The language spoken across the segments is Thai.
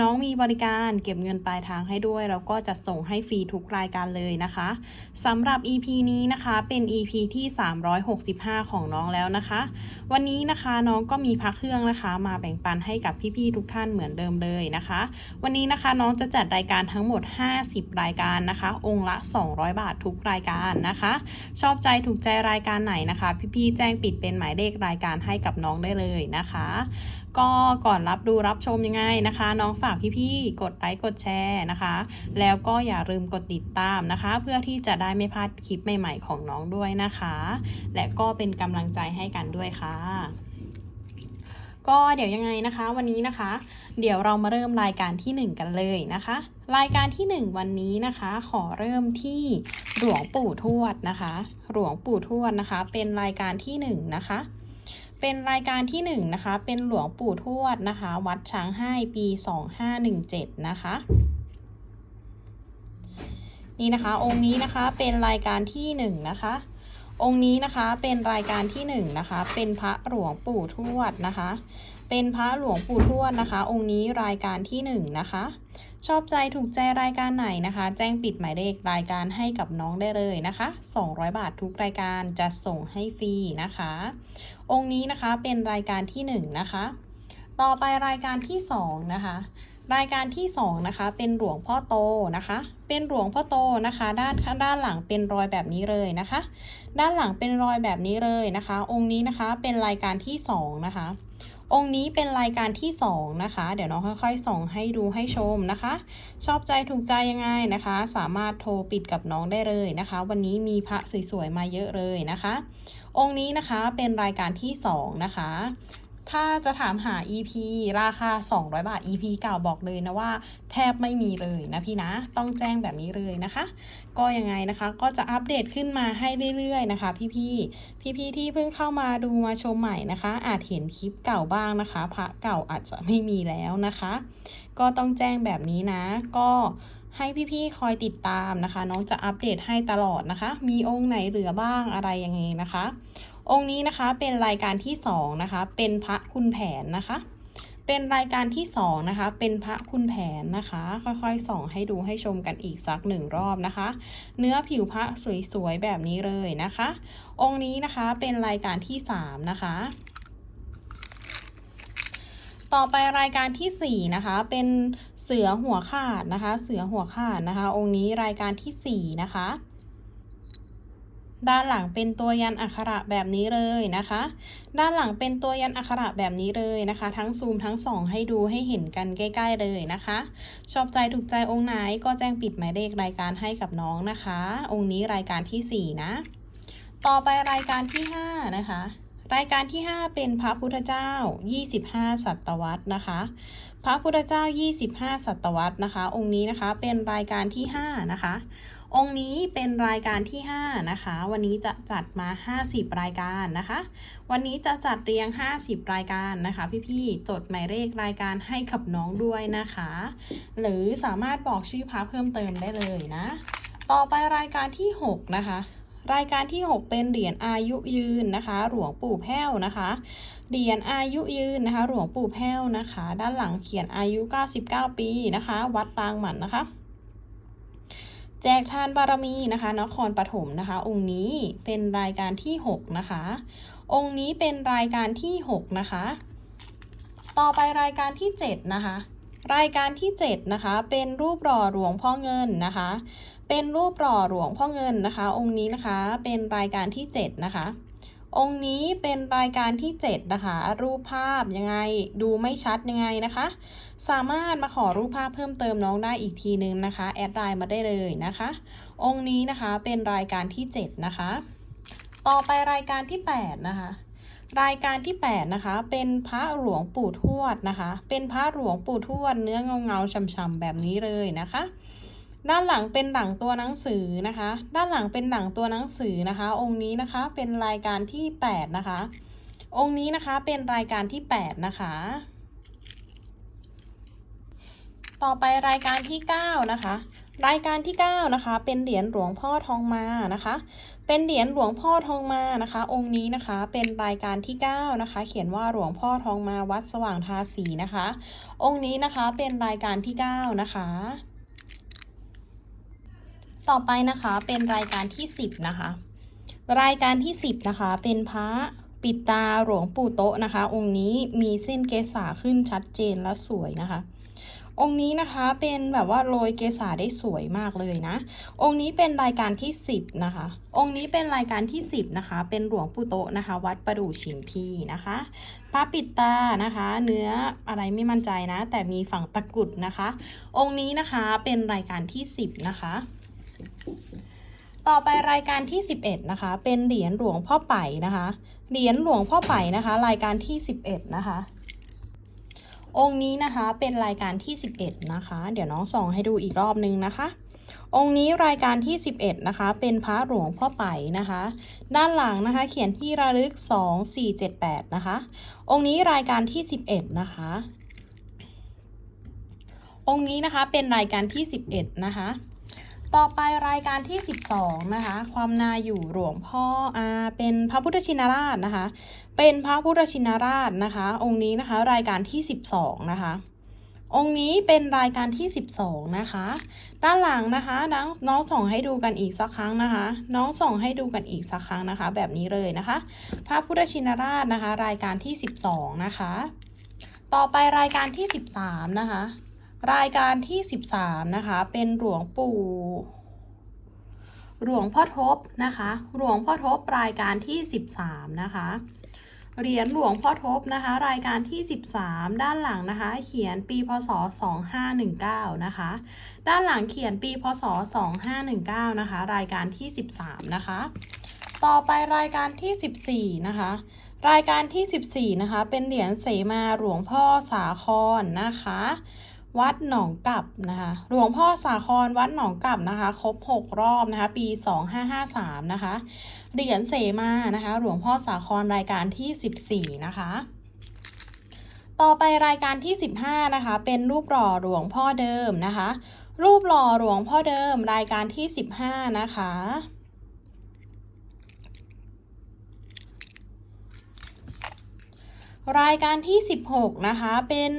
น้องมีบริการเก็บเงินปลายทางให้ด้วย แล้วก็จะส่งให้ฟรีทุกรายการเลยนะคะสำหรับ EP นี้นะคะเป็น EP ที่ 365 ของน้องแล้วนะคะ วันนี้นะคะน้องก็มีพักเครื่องนะคะ มาแบ่งปันให้กับพี่ๆทุกท่านเหมือนเดิมเลยนะคะ วันนี้นะคะน้องจะจัดรายการทั้งหมด 50 รายการนะคะ องค์ละ 200 บาททุกรายการนะคะ ชอบใจถูกใจรายการไหนนะคะ พี่ๆแจ้งปิดเป็นหมายเลขรายการให้กับน้องได้เลยนะคะ ก็ก่อนรับดูรับชมยังไงนะคะ น้องฝากพี่ๆกดไลค์กดแชร์นะคะ แล้วก็อย่าลืมกดติดตามนะคะ เพื่อที่จะได้ไม่พลาดคลิปใหม่ๆของน้องด้วยนะคะ และก็เป็นกำลังใจให้กันด้วยค่ะก็เดี๋ยวยังไงนะคะวันนี้นะคะ เดี๋ยวเรามาเริ่มรายการที่ 1 กันเลยนะคะ รายการที่ 1 วันนี้นะคะ ขอเริ่มที่หลวงปู่ทวดนะคะ หลวงปู่ทวดนะคะ เป็นรายการที่1นะคะ เป็นรายการที่1นะคะ เป็นหลวงปู่ทวดนะคะ วัดช้างให้ปี 2517 นะคะ นี่นะคะ องค์นี้นะคะ เป็นรายการที่1นะคะ องค์นี้นะคะ เป็นรายการที่1นะคะ เป็นพระหลวงปู่ทวดนะคะ เป็นพระหลวงปู่ทวดนะคะ องค์นี้รายการที่1นะคะ ชอบใจถูกใจรายการไหนนะคะ แจ้งปิดหมายเลขรายการให้กับน้องได้เลยนะคะ 200 บาททุกรายการจะส่งให้ฟรีนะคะ องค์นี้นะคะเป็นรายการที่1นะคะ ต่อไปรายการที่2นะคะรายการที่2นะคะเป็นหลวงพ่อโตนะคะ เป็นหลวงพ่อโตนะคะ ด้านด้านหลังเป็นรอยแบบนี้เลยนะคะ ด้านหลังเป็นรอยแบบนี้เลยนะคะ องค์นี้นะคะเป็นรายการที่2นะคะ องค์นี้เป็นรายการที่ 2 นะคะ เดี๋ยวน้องค่อยๆ ส่องให้ดูให้ชมนะคะ ชอบใจถูกใจยังไงนะคะ สามารถโทรปิดกับน้องได้เลยนะคะ วันนี้มีพระสวยๆ มาเยอะเลยนะคะ องค์นี้นะคะเป็นรายการที่ 2 นะคะ ถ้าจะถามหา EP ราคา 200 บาท EP เก่าบอกเลยนะว่าแทบไม่มีเลยนะพี่นะ ต้องแจ้งแบบนี้เลยนะคะ ก็ยังไงนะคะก็จะอัปเดตขึ้นมาให้เรื่อยๆนะคะ พี่ๆ พี่ๆ ที่เพิ่งเข้ามาดูมาชมใหม่นะคะ อาจเห็นคลิปเก่าบ้างนะคะ พระเก่าอาจจะไม่มีแล้วนะคะ ก็ต้องแจ้งแบบนี้นะ ก็ให้พี่ๆ คอยติดตามนะคะ น้องจะอัปเดตให้ตลอดนะคะ มีองค์ไหนเหลือบ้างอะไรยังไงนะคะ องค์นี้นะคะเป็นรายการที่2นะคะ เป็นพระคุณแผนนะคะ เป็นรายการที่2นะคะ เป็นพระคุณแผนนะคะ ค่อยๆส่องให้ดูให้ชมกันอีกสักหนึ่งรอบนะคะ เนื้อผิวพระสวยๆแบบนี้เลยนะคะ องค์นี้นะคะเป็นรายการที่3นะคะต่อไปรายการที่ 4 นะคะ เป็นเสือหัวขาดนะคะ เสือหัวขาดนะคะ องค์นี้รายการที่ 4 นะคะ ด้านหลังเป็นตัวยันอักขระแบบนี้เลยนะคะ ด้านหลังเป็นตัวยันอักขระแบบนี้เลยนะคะ ทั้งซูมทั้งส่องให้ดูให้เห็นกันใกล้ ๆ เลยนะคะ ชอบใจถูกใจองค์ไหนก็แจ้งปิดหมายเลขรายการให้กับน้องนะคะ องค์นี้รายการที่ 4 นะ ต่อไปรายการที่ 5 นะคะ รายการที่ 5 เป็นพระพุทธเจ้า 25 ศตวรรษนะคะ พระพุทธเจ้า 25 ศตวรรษนะคะ องค์นี้นะคะเป็นรายการที่ 5 นะคะ องค์นี้เป็นรายการที่ 5 นะคะ วันนี้จะจัดมา 50 รายการนะคะ วันนี้จะจัดเรียง 50 รายการนะคะ พี่ๆจดหมายเลขรายการให้กับน้องด้วยนะคะ หรือสามารถบอกชื่อพระเพิ่มเติมได้เลยนะ ต่อไปรายการที่ 6 นะคะรายการที่ 6 เป็นเหรียญอายุยืนนะคะ หลวงปู่แพ้วนะคะ เหรียญอายุยืนนะคะ หลวงปู่แพ้วนะคะ ด้านหลังเขียนอายุ 99 ปีนะคะ วัดรางหมันนะคะ แจกทานบารมีนะคะนครปฐมนะคะ องค์นี้เป็นรายการที่ 6 นะคะ องค์นี้เป็นรายการที่ 6 นะคะ ต่อไปรายการที่ 7 นะคะ รายการที่ 7 นะคะ เป็นรูปหล่อหลวงพ่อเงินนะคะ เป็นรูปหล่อหลวงพ่อเงินนะคะ องค์นี้นะคะเป็นรายการที่ 7 นะคะ องค์นี้เป็นรายการที่ 7 นะคะ รูปภาพยังไงดูไม่ชัดยังไงนะคะ สามารถมาขอรูปภาพเพิ่มเติมน้องได้อีกทีนึงนะคะ แอดไลน์มาได้เลยนะคะ องค์นี้นะคะเป็นรายการที่ 7 นะคะ ต่อไปรายการที่ 8 นะคะรายการที่ 8 นะคะ เป็นพระหลวงปู่ทวดนะคะ เป็นพระหลวงปู่ทวดเนื้อเงาเงาๆช่ำๆแบบนี้เลยนะคะ ด้านหลังเป็นหลังตัวหนังสือนะคะ ด้านหลังเป็นหลังตัวหนังสือนะคะ องค์นี้นะคะเป็นรายการที่ 8 นะคะ องค์นี้นะคะเป็นรายการที่แปดนะคะ ต่อไปรายการที่ 9 นะคะ รายการที่ 9 นะคะ เป็นเหรียญหลวงพ่อทองมานะคะ เป็นเหรียญหลวงพ่อทองมานะคะ องค์นี้นะคะเป็นรายการที่ 9 นะคะ เขียนว่าหลวงพ่อทองมาวัดสว่างทาสีนะคะ องค์นี้นะคะเป็นรายการที่ 9 นะคะต่อไปนะคะเป็นรายการที่ 10 นะคะ รายการที่ 10 นะคะ เป็นพระปิดตาหลวงปู่โตะนะคะ องค์นี้มีเส้นเกษาขึ้นชัดเจนและสวยนะคะ องค์นี้นะคะเป็นแบบว่าโรยเกษาได้สวยมากเลยนะ องค์นี้เป็นรายการที่ 10 นะคะ องค์นี้เป็นรายการที่ 10 นะคะ เป็นหลวงปู่โตนะคะ วัดประดู่ฉิมพีนะคะพระปิดตานะคะ เนื้ออะไรไม่มั่นใจนะ แต่มีฝั่งตะกรุดนะคะ องค์นี้นะคะเป็นรายการที่ 10 นะคะต่อไปรายการที่ 11 นะคะ เป็นเหรียญหลวงพ่อไป่นะคะ เหรียญหลวงพ่อไป่นะคะ รายการที่ 11 นะคะ องค์นี้นะคะเป็นรายการที่ 11 นะคะ เดี๋ยวน้องส่องให้ดูอีกรอบนึงนะคะ องค์นี้รายการที่ 11 นะคะ เป็นพระหลวงพ่อไป่นะคะ ด้านหลังนะคะ เขียนที่ระลึก 2478 นะคะ องค์นี้รายการที่ 11 นะคะ องค์นี้นะคะเป็นรายการที่ 11 นะคะ ต่อไปรายการที่ 12 นะคะ ความนาอยู่หลวงพ่ออาเป็นพระพุทธชินราชนะคะ เป็นพระพุทธชินราชนะคะ องค์นี้นะคะรายการที่ 12 นะคะ องค์นี้เป็นรายการที่ 12 นะคะ ด้านหลังนะคะน้องน้องส่องให้ดูกันอีกสักครั้งนะคะ น้องส่องให้ดูกันอีกสักครั้งนะคะ แบบนี้เลยนะคะ พระพุทธชินราชนะคะ รายการที่ 12 นะคะ ต่อไปรายการที่ 13 นะคะ รายการที่ 13 นะคะ เป็นหลวงปู่หลวงพ่อทบนะคะ หลวงพ่อทบรายการที่ 13 นะคะ เหรียญหลวงพ่อทบนะคะ รายการที่ 13 ด้านหลังนะคะ เขียนปีพศ 2519 นะคะ ด้านหลังเขียนปีพศ 2519 นะคะ รายการที่ 13 นะคะ ต่อไปรายการที่ 14 นะคะ รายการที่ 14 นะคะ เป็นเหรียญเสมาหลวงพ่อสาครนะคะ วัดหนองกับนะคะหลวงพ่อสาครวัดหนองกับนะคะครบ 6 รอบนะคะปี 2553นะคะเหรียญเสมานะคะหลวงพ่อสาครรายการที่ 14 นะคะ ต่อไปรายการที่ 15 นะคะ เป็นรูปหล่อหลวงพ่อเดิมนะคะ รูปหล่อหลวงพ่อเดิมรายการที่ 15 นะคะรายการที่ 16 นะคะ เป็น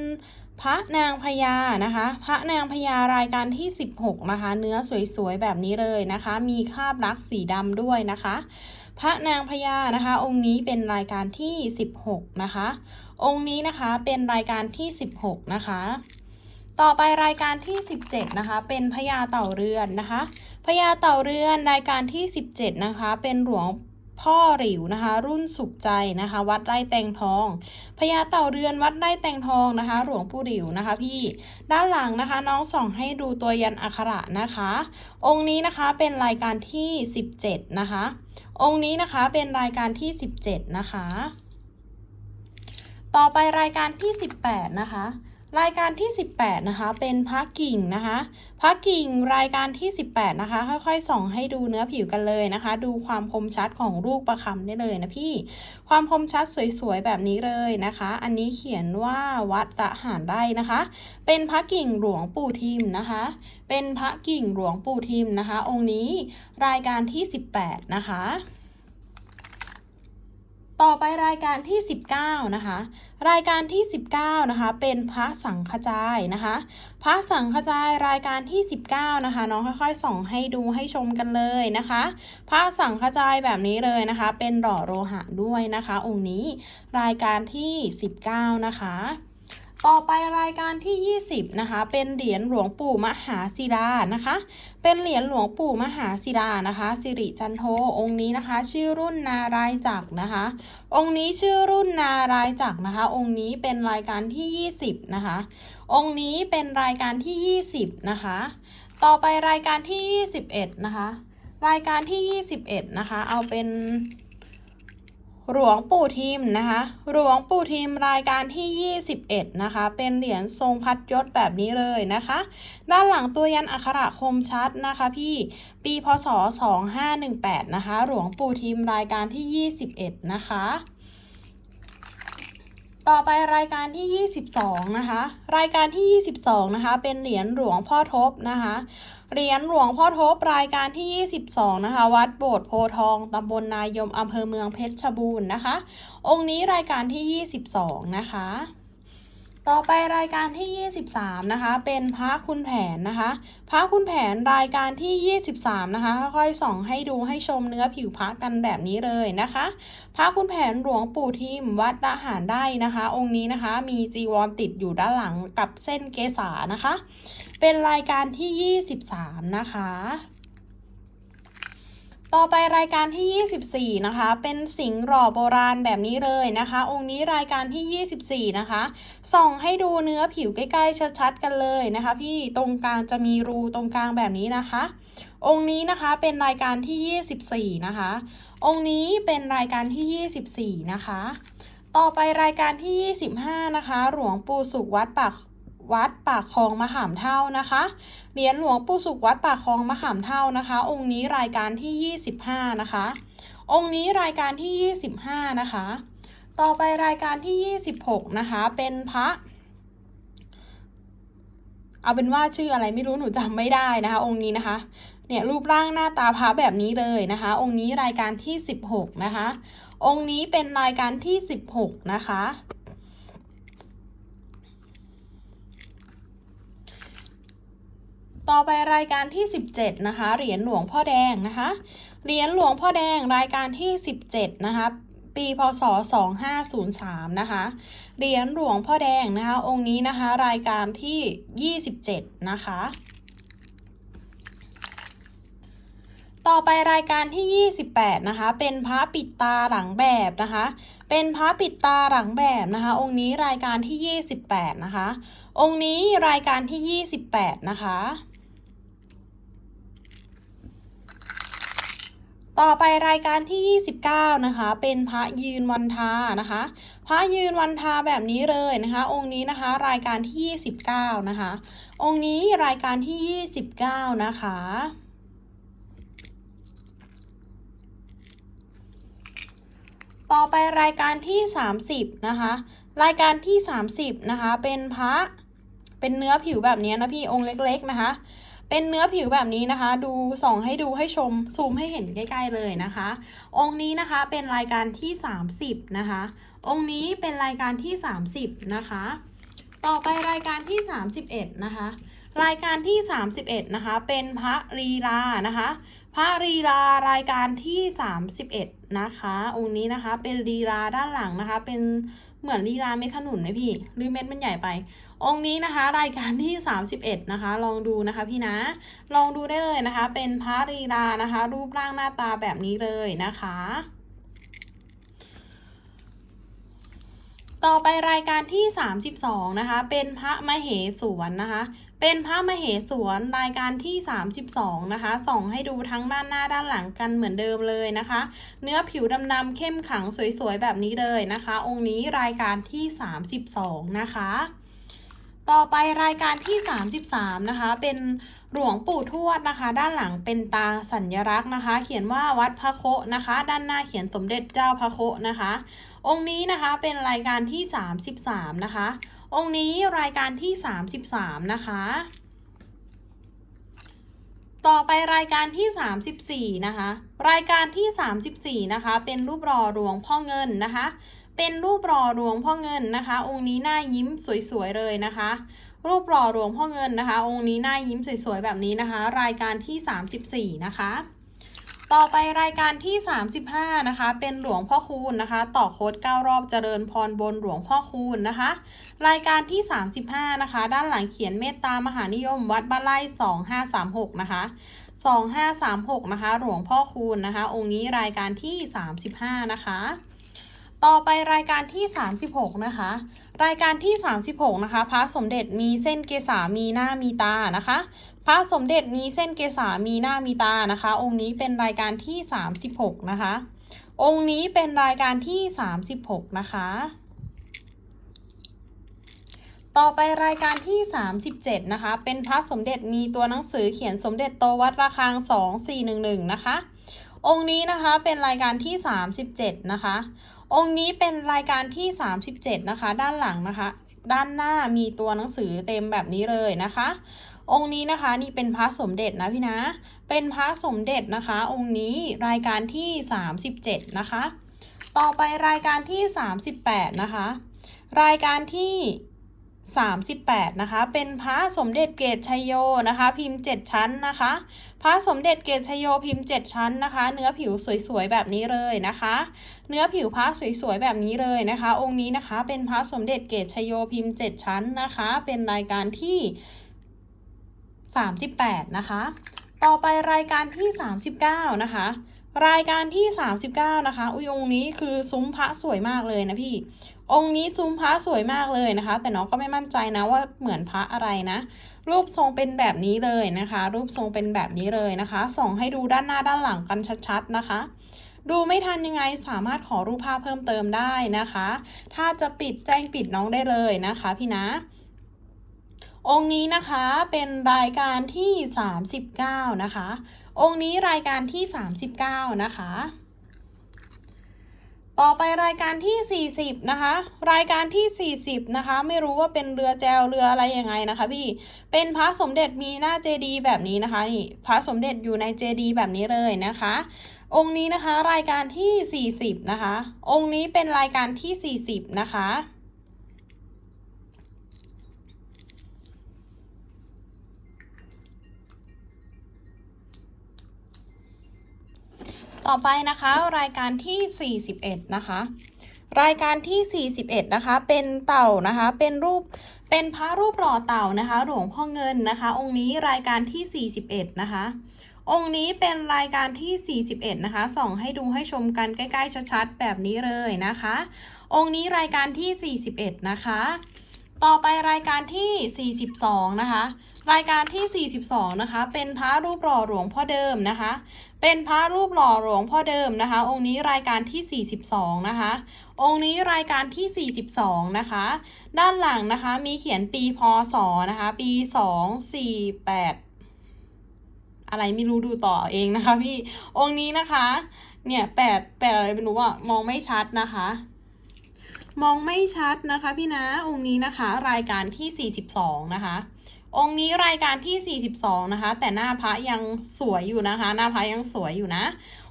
พระนางพญานะคะ พระนางพญารายการที่ 16 นะคะ เนื้อสวยๆ แบบนี้เลยนะคะ มีคาบลักษ์สีดำด้วยนะคะ พระนางพญานะคะ องค์นี้เป็นรายการที่ 16 นะคะ องค์นี้นะคะเป็นรายการที่ 16 นะคะ ต่อไปรายการที่ 17 นะคะ เป็นพญาเต่าเรือนนะคะพญาเต่าเรือนรายการที่ 17 นะคะ เป็นหลวง พ่อหลิวนะคะ รุ่นสุขใจนะคะ วัดไร่แตงทองพญาเต่าเรือนวัดไร่แตงทองนะคะ หลวงปู่หลิวนะคะ พี่ด้านหลังนะคะ น้องส่องให้ดูตัวยันอักขระนะคะ องค์นี้นะคะเป็นรายการที่ 17 นะคะ องค์นี้นะคะเป็นรายการที่ 17 นะคะ ต่อไปรายการที่ 18 นะคะ รายการที่ 18 นะคะ เป็นพระกิ่งนะคะพระกิ่งรายการที่ 18 นะคะ ค่อยๆส่องให้ดูเนื้อผิวกันเลยนะคะ ดูความคมชัดของลูกประคำได้เลยนะพี่ ความคมชัดสวยๆแบบนี้เลยนะคะ อันนี้เขียนว่าวัดระหารได้นะคะ เป็นพระกิ่งหลวงปู่ทิมนะคะ เป็นพระกิ่งหลวงปู่ทิมนะคะ องค์นี้รายการที่ 18 นะคะ ต่อไปรายการที่ 19 นะคะ รายการที่ 19 นะคะ เป็นพระสังฆจายนะคะ พระสังฆจายรายการที่ 19 นะคะ น้องค่อยๆ ส่องให้ดูให้ชมกันเลยนะคะ พระสังฆจายแบบนี้เลยนะคะ เป็นหล่อโลหะด้วยนะคะ องค์นี้รายการที่ 19 นะคะ ต่อไปรายการที่ 20 นะคะ เป็นเหรียญหลวงปู่มหาศิลานะคะ เป็นเหรียญหลวงปู่มหาศิลานะคะสิริจันโทองค์นี้นะคะ ชื่อรุ่นนารายจักนะคะ องค์นี้ชื่อรุ่นนารายจักนะคะ องค์นี้เป็นรายการที่ 20 นะคะ องค์นี้เป็นรายการที่ 20 นะคะ ต่อไปรายการที่ 21 นะคะ รายการที่ 21 นะคะ เอาเป็น หลวงปู่ทิมนะคะ หลวงปู่ทิมรายการที่ 21 นะคะ เป็นเหรียญทรงพัดยศแบบนี้เลยนะคะ ด้านหลังตัวยันอักขระคมชัดนะคะพี่ ปีพศ 2518 นะคะ หลวงปู่ทิมรายการที่ 21 นะคะ ต่อไปรายการที่ 22 นะคะ รายการที่ 22 นะคะ เป็นเหรียญหลวงพ่อทบนะคะ เหรียญหลวงพ่อทบรายการที่ 22 นะคะ วัดโบสถ์โพทองตำบลนายมอำเภอเมืองเพชรบูรณ์นะคะ องค์นี้รายการที่ 22 นะคะ ต่อไปรายการที่ 23 นะคะ เป็นพระคุณแผนนะคะ พระคุณแผนรายการที่ 23 นะคะ ค่อยๆส่องให้ดูให้ชมเนื้อผิวพระกันแบบนี้เลยนะคะ พระคุณแผนหลวงปู่ทิมวัดละหารได้นะคะ องค์นี้นะคะ มีจีวรติดอยู่ด้านหลังกับเส้นเกษานะคะ เป็นรายการที่ 23 นะคะ ต่อไปรายการที่ 24 นะคะ เป็นสิงห์หล่อโบราณแบบนี้เลยนะคะ องค์นี้รายการที่ 24 นะคะ ส่องให้ดูเนื้อผิวใกล้ๆชัดๆกันเลยนะคะ พี่ตรงกลางจะมีรูตรงกลางแบบนี้นะคะ องค์นี้นะคะเป็นรายการที่ 24 นะคะ องค์นี้เป็นรายการที่ 24 นะคะต่อไปรายการที่ 25 นะคะ หลวงปู่สุขวัดปาก วัดปากคลองมะขามเท่านะคะ เหรียญหลวงปู่สุขวัดปากคลองมะขามเท่านะคะ องค์นี้รายการที่ 25 นะคะ องค์นี้รายการที่ 25 นะคะ ต่อไปรายการที่ 26 นะคะ เป็นพระ เอาเป็นว่าชื่ออะไรไม่รู้หนูจำไม่ได้นะคะ องค์นี้นะคะเนี่ยรูปร่างหน้าตาพระแบบนี้เลยนะคะ องค์นี้รายการที่ 16 นะคะ องค์นี้เป็นรายการที่ 16 นะคะ ต่อไปรายการที่ 17 นะคะ เหรียญหลวงพ่อแดงนะคะ เหรียญหลวงพ่อแดงรายการที่ 17 นะคะ ปีพศ 2503 นะคะ เหรียญหลวงพ่อแดงนะคะ องค์นี้นะคะ รายการที่ 27 นะคะ ต่อไปรายการที่ 28 นะคะ เป็นพระปิดตาหลังแบบนะคะ เป็นพระปิดตาหลังแบบนะคะ องค์นี้รายการที่ 28 นะคะ องค์นี้รายการที่ 28 นะคะ ต่อไปรายการที่ 29 นะคะ เป็นพระยืนวันทานะคะ พระยืนวันทาแบบนี้เลยนะคะ องค์นี้นะคะ รายการที่ 29 นะคะ องค์นี้รายการที่ 29 นะคะต่อไปรายการที่ 30 นะคะ รายการที่ 30 นะคะ เป็นพระเป็นเนื้อผิวแบบนี้นะพี่องค์เล็กๆนะคะ เป็นเนื้อผิวแบบนี้นะคะ ดูส่องให้ดูให้ชมซูมให้เห็นใกล้ ๆเลยนะคะ องค์นี้นะคะเป็นรายการที่ 30 นะคะ องค์นี้เป็นรายการที่ 30 นะคะ ต่อไปรายการที่ 31 นะคะ รายการที่ 31 นะคะ เป็นพระลีลานะคะ พระลีลารายการที่ 31 นะคะ องค์นี้นะคะเป็นลีลาด้านหลังนะคะ เป็นเหมือนลีลาเม็ดขนุนไหมพี่หรือเม็ดมันใหญ่ไป องค์นี้นะคะรายการที่ 31 นะคะ ลองดูนะคะพี่นะ ลองดูได้เลยนะคะ เป็นพระลีลานะคะ รูปร่างหน้าตาแบบนี้เลยนะคะ ต่อไปรายการที่ 32 นะคะ เป็นพระมเหสวนนะคะ เป็นพระมเหสวนรายการที่ 32 นะคะ ส่องให้ดูทั้งด้านหน้าด้านหลังกันเหมือนเดิมเลยนะคะ เนื้อผิวดำๆเข้มขังสวยๆแบบนี้เลยนะคะ องค์นี้รายการที่ 32 นะคะ ต่อไปรายการที่ 33 นะคะ เป็นหลวงปู่ทวดนะคะ ด้านหลังเป็นตาสัญลักษณ์นะคะ เขียนว่าวัดพระโคะนะคะ ด้านหน้าเขียนสมเด็จเจ้าพระโคะนะคะ องค์นี้นะคะเป็นรายการที่ 33 นะคะ องค์นี้รายการที่ 33 นะคะ ต่อไปรายการที่ 34 นะคะ รายการที่ 34 นะคะ เป็นรูปรอหลวงพ่อเงินนะคะ เป็นรูปรอหลวงพ่อเงินนะคะ องค์นี้หน้ายิ้มสวยๆเลยนะคะ รูปรอหลวงพ่อเงินนะคะ องค์นี้หน้ายิ้มสวยๆแบบนี้นะคะ รายการที่ 34 นะคะ ต่อไปรายการที่ 35 นะคะ เป็นหลวงพ่อคูณนะคะ ต่อโค้ด9รอบเจริญพรบนหลวงพ่อคูณนะคะ รายการที่ 35 นะคะ ด้านหลังเขียนเมตตามหานิยมวัดบ้านไร่2536 นะคะ2536 นะคะ หลวงพ่อคูณนะคะ องค์นี้รายการที่ 35 นะคะ ต่อไปรายการที่ 36 นะคะ รายการที่ 36 นะคะ พระสมเด็จมีเส้นเกษามีหน้ามีตานะคะ พระสมเด็จมีเส้นเกษามีหน้ามีตานะคะ องค์นี้เป็นรายการที่ 36 นะคะ องค์นี้เป็นรายการที่ 36 นะคะ ต่อไปรายการที่ 37 นะคะ เป็นพระสมเด็จมีตัวหนังสือเขียนสมเด็จโตวัดระฆัง 2411 นะคะ องค์นี้นะคะเป็นรายการที่ 37 นะคะ องค์นี้เป็นรายการที่ 37 นะคะ ด้านหลังนะคะ ด้านหน้ามีตัวหนังสือเต็มแบบนี้เลยนะคะ องค์นี้นะคะนี่เป็นพระสมเด็จนะพี่นะ เป็นพระสมเด็จนะคะ องค์นี้รายการที่ 37 นะคะ ต่อไปรายการที่ 38 นะคะ รายการที่38 นะคะ เป็นพระสมเด็จเกตชัยโยนะคะ พิมพ์ 7 ชั้นนะคะ พระสมเด็จเกตชโยพิมพ์ 7 ชั้นนะคะ เนื้อผิวสวยๆแบบนี้เลยนะคะ เนื้อผิวพระสวยๆแบบนี้เลยนะคะ องค์นี้นะคะ เป็นพระสมเด็จเกตชโยพิมพ์ 7 ชั้นนะคะ เป็นรายการที่ 38 นะคะ ต่อไปรายการที่ 39 นะคะรายการที่ 39 นะคะ อุ้ยองค์นี้คือซุ้มพระสวยมากเลยนะพี่ องค์นี้ซุ้มพระสวยมากเลยนะคะ แต่น้องก็ไม่มั่นใจนะว่าเหมือนพระอะไรนะ รูปทรงเป็นแบบนี้เลยนะคะ รูปทรงเป็นแบบนี้เลยนะคะ ส่องให้ดูด้านหน้าด้านหลังกันชัดๆนะคะ ดูไม่ทันยังไงสามารถขอรูปภาพเพิ่มเติมได้นะคะ ถ้าจะปิดแจ้งปิดน้องได้เลยนะคะพี่นะองค์นี้นะคะเป็นรายการที่ 39 นะคะ องค์นี้รายการที่ 39 นะคะ ต่อไปรายการที่ 40 นะคะ รายการที่ 40 นะคะ ไม่รู้ว่าเป็นเรือแจวเรืออะไรยังไงนะคะ พี่ เป็นพระสมเด็จมีหน้าเจดีแบบนี้นะคะนี่พระสมเด็จอยู่ในเจดีแบบนี้เลยนะคะ องค์นี้นะคะรายการที่ 40 นะคะ องค์นี้เป็นรายการที่ 40 นะคะ ต่อไปนะคะรายการที่ 41 นะคะ รายการที่ 41 นะคะ เป็นเต่านะคะ เป็นรูปเป็นพระรูปหล่อเต่านะคะ หลวงพ่อเงินนะคะ องค์นี้รายการที่ 41 นะคะ องค์นี้เป็นรายการที่ 41 นะคะ ส่องให้ดูให้ชมกันใกล้ ๆ ชัดๆ แบบนี้เลยนะคะ องค์นี้รายการที่ 41 นะคะ ต่อไปรายการที่ 42 นะคะ รายการที่ 42 นะคะ เป็นพระรูปหล่อหลวงพ่อเดิมนะคะ เป็นพระรูปหล่อหลวงพ่อเดิมนะคะ องค์นี้รายการที่ 42 นะคะ องค์นี้รายการที่ 42 นะคะ ด้านหลังนะคะมีเขียนปีพศนะคะ ปี 248 อะไรไม่รู้ดูต่อเองนะคะพี่ องค์นี้นะคะ เนี่ยแปดแปดอะไรไม่รู้อะมองไม่ชัดนะคะมองไม่ชัดนะคะพี่นะองค์นี้นะคะ รายการที่ 42 นะคะ องค์นี้รายการที่ 42 นะคะ แต่หน้าพระยังสวยอยู่นะคะ หน้าพระยังสวยอยู่นะ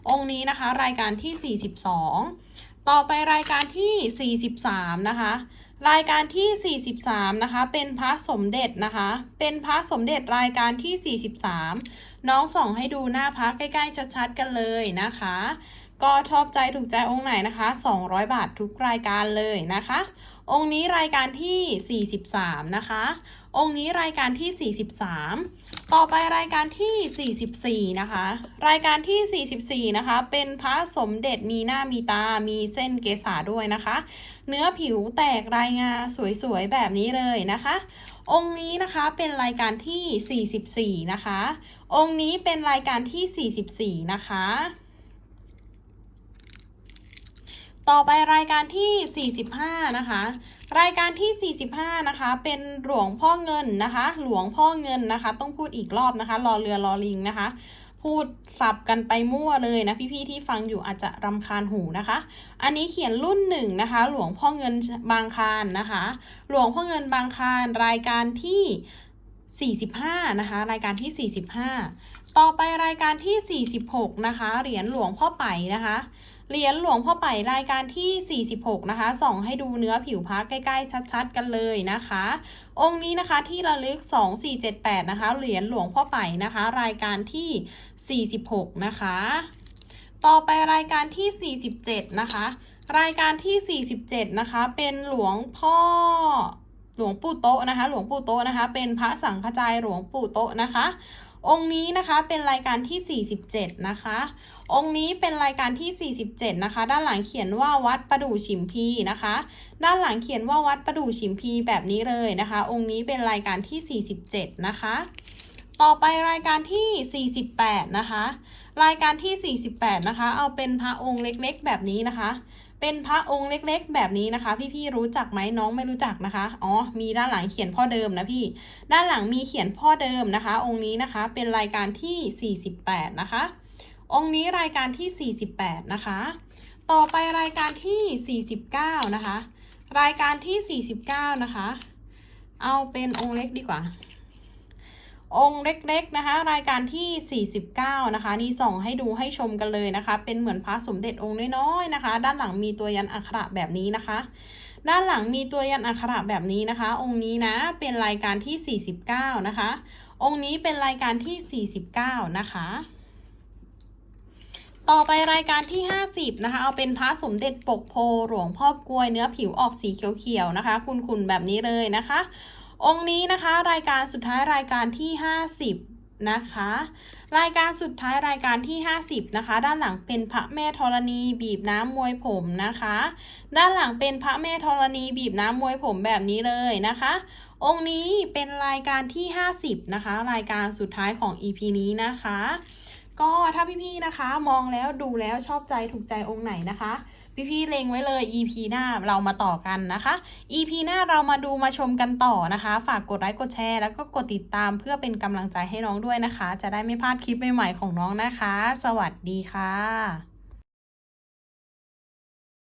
องค์นี้นะคะรายการที่ 42 ต่อไปรายการที่ 43 นะคะ รายการที่ 43 นะคะ เป็นพระสมเด็จนะคะ เป็นพระสมเด็จรายการที่ 43 น้องส่องให้ดูหน้าพระใกล้ๆชัดๆกันเลยนะคะ ก็ชอบใจถูกใจองค์ไหนนะคะ 200 บาททุกรายการเลยนะคะ องค์นี้รายการที่ 43 นะคะ องค์นี้รายการที่ 43 ต่อไปรายการที่ 44 นะคะ รายการที่ 44 นะคะ เป็นพระสมเด็จมีหน้ามีตา มีเส้นเกษาด้วยนะคะ เนื้อผิวแตกรายงาสวยๆ แบบนี้เลยนะคะ องค์นี้นะคะเป็นรายการที่ 44 นะคะ องค์นี้เป็นรายการที่ 44 นะคะ ต่อไปรายการที่ 45 นะคะ รายการที่ 45 นะคะ เป็นหลวงพ่อเงินนะคะ หลวงพ่อเงินนะคะ ต้องพูดอีกรอบนะคะรอเรือรอลิงนะคะ พูดสับกันไปมั่วเลยนะพี่ๆที่ฟังอยู่อาจจะรำคาญหูนะคะ อันนี้เขียนรุ่นหนึ่งนะคะ หลวงพ่อเงินบางคานนะคะ หลวงพ่อเงินบางคานรายการที่45 นะคะ รายการที่ 45 ต่อไปรายการที่ 46 นะคะ เหรียญหลวงพ่อไปนะคะ เหรียญหลวงพ่อไปรายการที่ 46 นะคะ ส่องให้ดูเนื้อผิวพระใกล้ๆ ชัดๆ กันเลยนะคะ องค์นี้นะคะที่ระลึก 2478 นะคะ เหรียญหลวงพ่อไปนะคะ รายการที่ 46 นะคะ ต่อไปรายการที่ 47 นะคะ รายการที่ 47 นะคะ เป็นหลวงพ่อหลวงปู่โตนะคะ หลวงปู่โตนะคะ เป็นพระสังฆจายหลวงปู่โตนะคะ องค์นี้นะคะเป็นรายการที่ 47 นะคะ องค์นี้เป็นรายการที่ 47 นะคะ ด้านหลังเขียนว่าวัดประดู่ฉิมพีนะคะ ด้านหลังเขียนว่าวัดประดู่ฉิมพีแบบนี้เลยนะคะ องค์นี้เป็นรายการที่ 47 นะคะ ต่อไปรายการที่ 48 นะคะ รายการที่ 48 นะคะ เอาเป็นพระองค์เล็กๆ แบบนี้นะคะ เป็นพระองค์เล็กๆ แบบนี้นะคะ พี่ๆรู้จักไหมน้องไม่รู้จักนะคะ อ๋อ มีด้านหลังเขียนพ่อเดิมนะพี่ ด้านหลังมีเขียนพ่อเดิมนะคะ องค์นี้นะคะเป็นรายการที่ 48 นะคะ องค์นี้รายการที่ 48 นะคะ ต่อไปรายการที่ 49 นะคะ รายการที่ 49 นะคะ เอาเป็นองค์เล็กดีกว่า องค์เล็กๆนะคะ รายการที่ 49 นะคะ นี่ส่องให้ดูให้ชมกันเลยนะคะ เป็นเหมือนพระสมเด็จองค์น้อยๆนะคะ ด้านหลังมีตัวยันอักขระแบบนี้นะคะ ด้านหลังมีตัวยันอักขระแบบนี้นะคะ องค์นี้นะเป็นรายการที่ 49 นะคะ องค์นี้เป็นรายการที่ 49 นะคะต่อไปรายการที่ 50 นะคะ เอาเป็นพระสมเด็จปกโพหลวงพ่อกลวยเนื้อผิวออกสีเขียวๆนะคะ คุณๆแบบนี้เลยนะคะ องค์นี้นะคะรายการสุดท้ายรายการที่ 50 นะคะ รายการสุดท้ายรายการที่ 50 นะคะ ด้านหลังเป็นพระแม่ธรณีบีบน้ำมวยผมนะคะ ด้านหลังเป็นพระแม่ธรณีบีบน้ำมวยผมแบบนี้เลยนะคะ องค์นี้เป็นรายการที่ 50 นะคะ รายการสุดท้ายของ EP นี้นะคะก็ถ้าพี่ๆนะคะมองแล้วดูแล้วชอบใจถูกใจองค์ไหนนะคะ พี่ๆเล็งไว้เลย EP หน้าเรามาต่อกันนะคะ EP หน้าเรามาดูมาชมกันต่อนะคะ ฝากกดไลค์กดแชร์แล้วก็กดติดตามเพื่อเป็นกำลังใจให้น้องด้วยนะคะ จะได้ไม่พลาดคลิปใหม่ๆของน้องนะคะ สวัสดีค่ะ